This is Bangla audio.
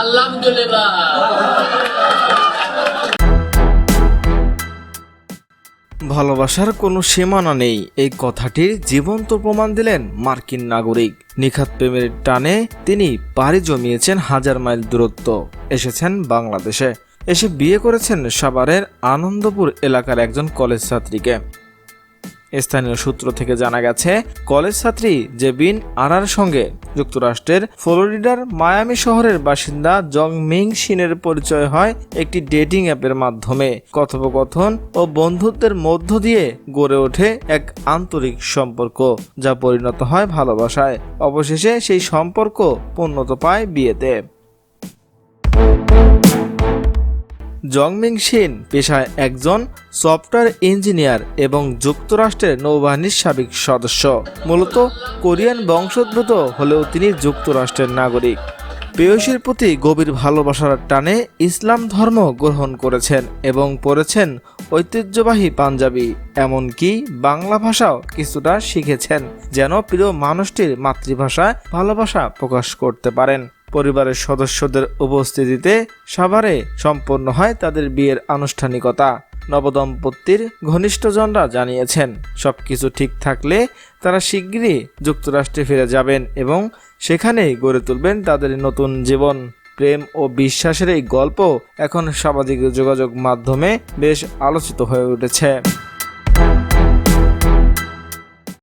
আলহামদুলিল্লাহ। ভালোবাসার কোনো সীমানা নেই। এই কথাটির জীবন্ত প্রমাণ দিলেন মার্কিন নাগরিক। নিখাত প্রেমের টানে তিনি পাড়ি জমিয়েছেন হাজার মাইল দূরত্ব। এসেছেন বাংলাদেশে। এসে বিয়ে করেছেন সাভারের আনন্দপুর এলাকার একজন কলেজ ছাত্রীকে। স্থানীয় সূত্র থেকে জানা গেছে, কলেজ ছাত্রী জেবিন আরার সঙ্গে যুক্তরাষ্ট্রের ফ্লোরিডার মায়ামি শহরের বাসিন্দা জং মিং শিনের পরিচয় হয় একটি ডেটিং অ্যাপের মাধ্যমে। কথোপকথন ও বন্ধুত্বের মধ্য দিয়ে গড়ে ওঠে এক আন্তরিক সম্পর্ক, যা পরিণত হয় ভালোবাসায়। অবশেষে সেই সম্পর্ক পূর্ণত পায় বিয়েতে। জংমিং শিন পেশায় একজন সফটওয়্যার ইঞ্জিনিয়ার এবং যুক্তরাষ্ট্রের নৌবাহিনীর সাবেক সদস্য। মূলত কোরিয়ান বংশোদ্ভূত হলেও তিনি যুক্তরাষ্ট্রের নাগরিক। পেয়সীর প্রতি গভীর ভালোবাসার টানে ইসলাম ধর্ম গ্রহণ করেছেন এবং পড়েছেন ঐতিহ্যবাহী পাঞ্জাবি, এমনকি বাংলা ভাষাও কিছুটা শিখেছেন, যেন প্রিয় মানুষটির মাতৃভাষায় ভালোবাসা প্রকাশ করতে পারেন। পরিবারের সদস্যদের উপস্থিতিতে সাভারে সম্পন্ন হয় তাদের বিয়ের আনুষ্ঠানিকতা। নবদম্পতির ঘনিষ্ঠজনরা জানিয়েছেন, সবকিছু ঠিক থাকলে তারা শিগগিরই যুক্তরাষ্ট্রে ফিরে যাবেন এবং সেখানেই গড়ে তুলবেন তাদের নতুন জীবন। প্রেম ও বিশ্বাসের এই গল্প এখন সামাজিক যোগাযোগ মাধ্যমে বেশ আলোচিত হয়ে উঠেছে।